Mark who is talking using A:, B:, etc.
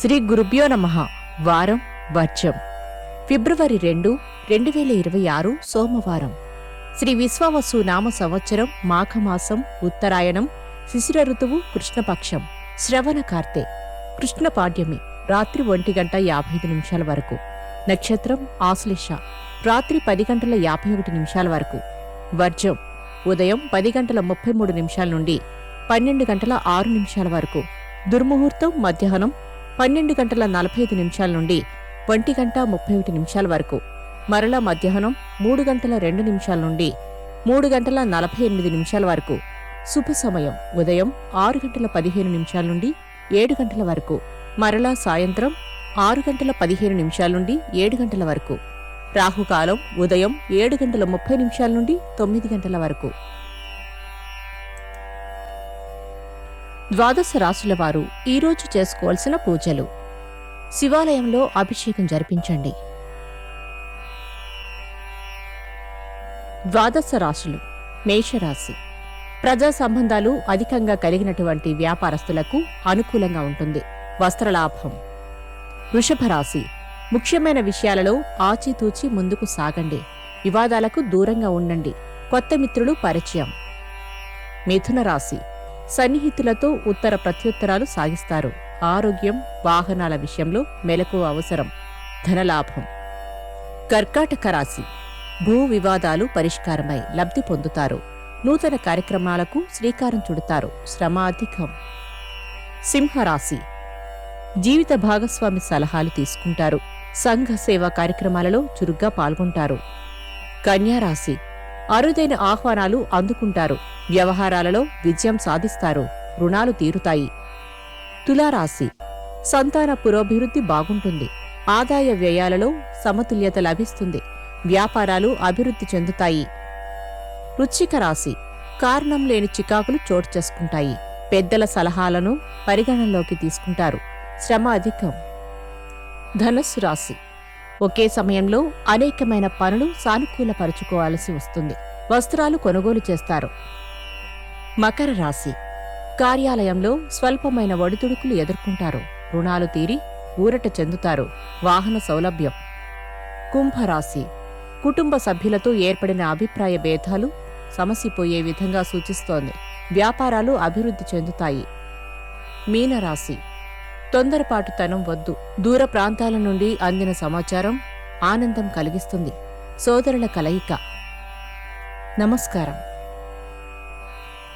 A: శ్రీ గురుభ్యో నమ. వారం వర్జం ఫిబ్రవరి రెండు రెండు వేల ఇరవై ఆరు సోమవారం. శ్రీ విశ్వవసు నామ సంవత్సరం మాఘమాసం ఉత్తరాయణం శిశిర ఋతువు కృష్ణపక్షం. శ్రవణ కార్తె. కృష్ణ పాడ్యమి రాత్రి ఒంటి గంట యాభై ఐదు నిమిషాల వరకు. నక్షత్రం ఆశ్లేష. రాత్రి పది గంటల యాభై ఒకటి నిమిషాల వరకు. వర్జం. ఉదయం పది గంటల ముప్పై మూడు నిమిషాల నుండి పన్నెండు గంటల ఆరు నిమిషాల వరకు. దుర్ముహూర్తం మధ్యాహ్నం పన్నెండు గంటల నలభై ఐదు నిమిషాల నుండి ఒంటి గంట ముప్పై ఒకటి నిమిషాల వరకు. మరలా మధ్యాహ్నం మూడు గంటల రెండు నిమిషాల నుండి మూడు గంటల నలభై ఎనిమిది నిమిషాల వరకు. శుభ సమయం. ఉదయం ఆరు గంటల పదిహేను నిమిషాల నుండి ఏడు గంటల వరకు. మరలా సాయంత్రం ఆరు గంటల పదిహేను నిమిషాల నుండి ఏడు గంటల వరకు. రాహుకాలం ఉదయం ఏడు గంటల ముప్పై నిమిషాల నుండి తొమ్మిది గంటల వరకు. ద్వాదశ రాశుల వారు ఈరోజు చేసుకోవాల్సిన పూజలు. శివాలయంలో అభిషేకం జరిపించండి. ద్వాదశ రాశులు మేషరాశి. ప్రజా సంబంధాలు అధికంగా కలిగినటువంటి వ్యాపారస్తులకు అనుకూలంగా ఉంటుంది. వస్త్రలాభం వృషభ రాశి. ముఖ్యమైన విషయాలలో ఆచితూచి ముందుకు సాగండి. వివాదాలకు దూరంగా ఉండండి. కొత్త మిత్రులు పరిచయం. మిథున రాశి. సన్నిహితులతో ఉత్తర ప్రత్యుత్తరాలు సాగిస్తారు. ఆరోగ్యం వాహనాల విషయంలో మెలకు అవసరం. ధనలాభం. కర్కాటక రాశి. భూ వివాదాలు పరిష్కారమై లబ్ధి పొందుతారు. నూతన కార్యక్రమాలకు శ్రీకారం చుడతారు. శ్రమ అధికం. సింహరాశి. జీవిత భాగస్వామి సలహాలు తీసుకుంటారు. సంఘ సేవా కార్యక్రమాలలో చురుగ్గా పాల్గొంటారు. కన్యారాశి. అరుదైన ఆహ్వానాలు అందుకుంటారు. వ్యవహారాలలో విజయం సాధిస్తారు. రుణాలు తీరుతాయి. తులారాశి. సంతాన పురోభివృద్ధి బాగుంటుంది. ఆదాయ వ్యయాలలో సమతుల్యత లభిస్తుంది. వ్యాపారాలు అభివృద్ధి చెందుతాయి. రుచిక రాశి. కారణం లేని చికాకులు చోటు చేసుకుంటాయి. పెద్దల సలహాలను పరిగణనలోకి తీసుకుంటారు. శ్రమ అధికం. ధనస్సు రాశి. ఒకే సమయంలో అనేకమైన పనులు సానుకూలపరుచుకోవాల్సి వస్తుంది. వస్త్రాలు కొనుగోలు చేస్తారు. మకర రాశి. కార్యాలయంలో స్వల్పమైన ఒడిదుడుకులు ఎదుర్కొంటారు. రుణాలు తీరి ఊరట చెందుతారు. వాహన సౌలభ్యం. కుంభరాశి. కుటుంబ సభ్యులతో ఏర్పడిన అభిప్రాయ భేదాలు సమసిపోయే విధంగా సూచిస్తోంది. వ్యాపారాలు అభివృద్ధి చెందుతాయి. మీనరాశి. తొందరపాటుతనం వద్దు. దూర ప్రాంతాల నుండి అందిన సమాచారం ఆనందం కలిగిస్తుంది. సోదరుల కలయిక. నమస్కారం.